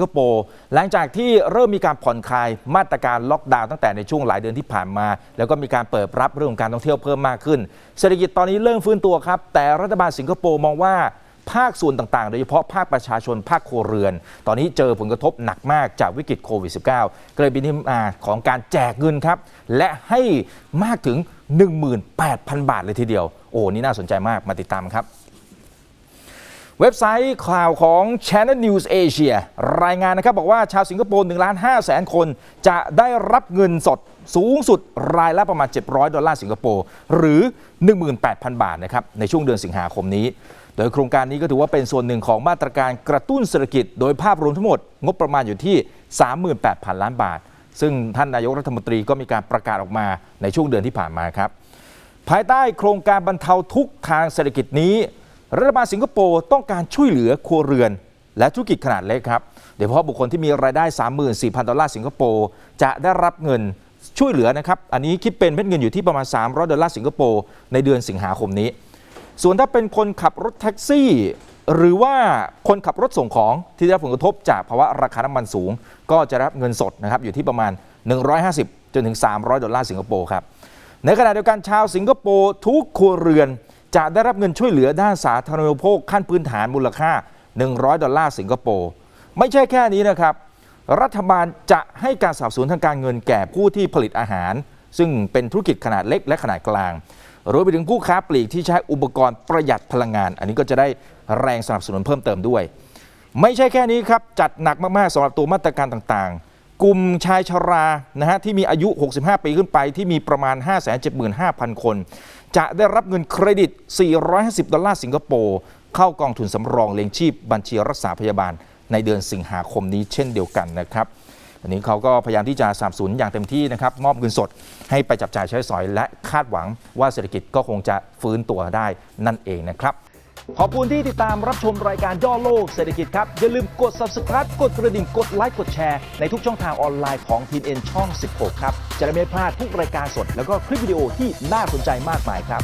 คโปร์หลังจากที่เริ่มมีการผ่อนคลายมาตรการล็อกดาวน์ตั้งแต่ในช่วงหลายเดือนที่ผ่านมา แล้วก็มีการเปิดรับเรื่องของการท่องเที่ยวเพิ่มมากขึ้น เศรษฐกิจตอนนี้เริ่มฟื้นตัวครับ แต่รัฐบาลสิงคโปร์มองว่าภาคส่วนต่างๆ โดยเฉพาะภาคประชาชนภาคครัวเรือน ตอนนี้เจอผลกระทบหนักมากจากวิกฤตโควิด -19 ก็เลยเป็นที่มาของการแจกเงินครับ และให้มากถึง 18,000 บาทเลยทีเดียว โอ้ นี่น่าสนใจมาก มาติดตามครับ เว็บไซต์ข่าวของ Channel News Asia รายงานนะครับ บอกว่าชาวสิงคโปร์1ล้าน5แสนคน จะได้รับเงินสดสูงสุดรายละประมาณ 700 ดอลลาร์สิงคโปร์หรือ 18,000 บาทนะครับในช่วงเดือนสิงหาคมนี้ โดยโครงการนี้ก็ถือว่าเป็นส่วนหนึ่งของมาตรการกระตุ้นเศรษฐกิจ โดยภาพรวมทั้งหมดงบประมาณอยู่ที่ 38,000 ล้านบาท ซึ่งท่านนายกรัฐมนตรีก็มีการประกาศออกมาในช่วงเดือนที่ผ่านมาครับภายใต้โครงการบรรเทาทุกทางเศรษฐกิจนี้ รัฐบาลสิงคโปร์ต้องการช่วยเหลือครัวเรือน และธุรกิจขนาดเล็กครับโดยเฉพาะบุคคลที่มีรายได้ 34,000 ดอลลาร์สิงคโปร์จะได้รับเงินช่วยเหลือนะครับ อันนี้คิดเป็นเม็ดเงินอยู่ที่ประมาณ 300 ดอลลาร์สิงคโปร์ในเดือนสิงหาคมนี้ ส่วนถ้าเป็นคนขับรถแท็กซี่ หรือว่าคนขับรถส่งของที่ได้รับผลกระทบจากภาวะราคาน้ำมันสูง ก็จะรับเงินสดนะครับอยู่ที่ประมาณ 150 จนถึง 300 ดอลลาร์สิงคโปร์ครับ ในขณะเดียวกันชาวสิงคโปร์ทุกครัวเรือน จะได้รับเงินช่วยเหลือด้านสาธารณูปโภคขั้นพื้นฐานมูลค่า 100 ดอลลาร์สิงคโปร์ไม่ใช่แค่นี้นะครับ รัฐบาลจะให้การสนับสนุนทางการเงินแก่ผู้ที่ผลิตอาหาร ซึ่งเป็นธุรกิจขนาดเล็กและขนาดกลางรวมไปถึงผู้ค้าปลีกที่ใช้อุปกรณ์ประหยัดพลังงาน อันนี้ก็จะได้แรงสนับสนุนเพิ่มเติมด้วย ไม่ใช่แค่นี้ครับ จัดหนักมากๆสำหรับตัวมาตรการต่างๆ กลุ่มชายชรานะฮะที่มีอายุ 65 ปีขึ้นไปที่มีประมาณ 575,000 คน จะได้รับเงินเครดิต 450 ดอลลาร์สิงคโปร์ เข้ากองทุนสำรองเลี้ยงชีพบัญชีรักษาพยาบาลในเดือนสิงหาคมนี้เช่นเดียวกันนะครับอันนี้เขาก็พยายามที่จะสนับสนุนอย่างเต็มที่นะครับ มอบเงินสดให้ไปจับจ่ายใช้สอย และคาดหวังว่าเศรษฐกิจก็คงจะฟื้นตัวได้นั่นเองนะครับ ขอบคุณที่ติดตามรับชมรายการย่อโลกเศรษฐกิจครับ อย่าลืมกด subscribe กดกระดิ่งกดไลค์กดแชร์ในทุกช่องทางออนไลน์ของทีเอ็นช่อง 16 ครับ จะได้ไม่พลาดทุกรายการสด แล้วก็คลิปวิดีโอที่น่าสนใจมากมายครับ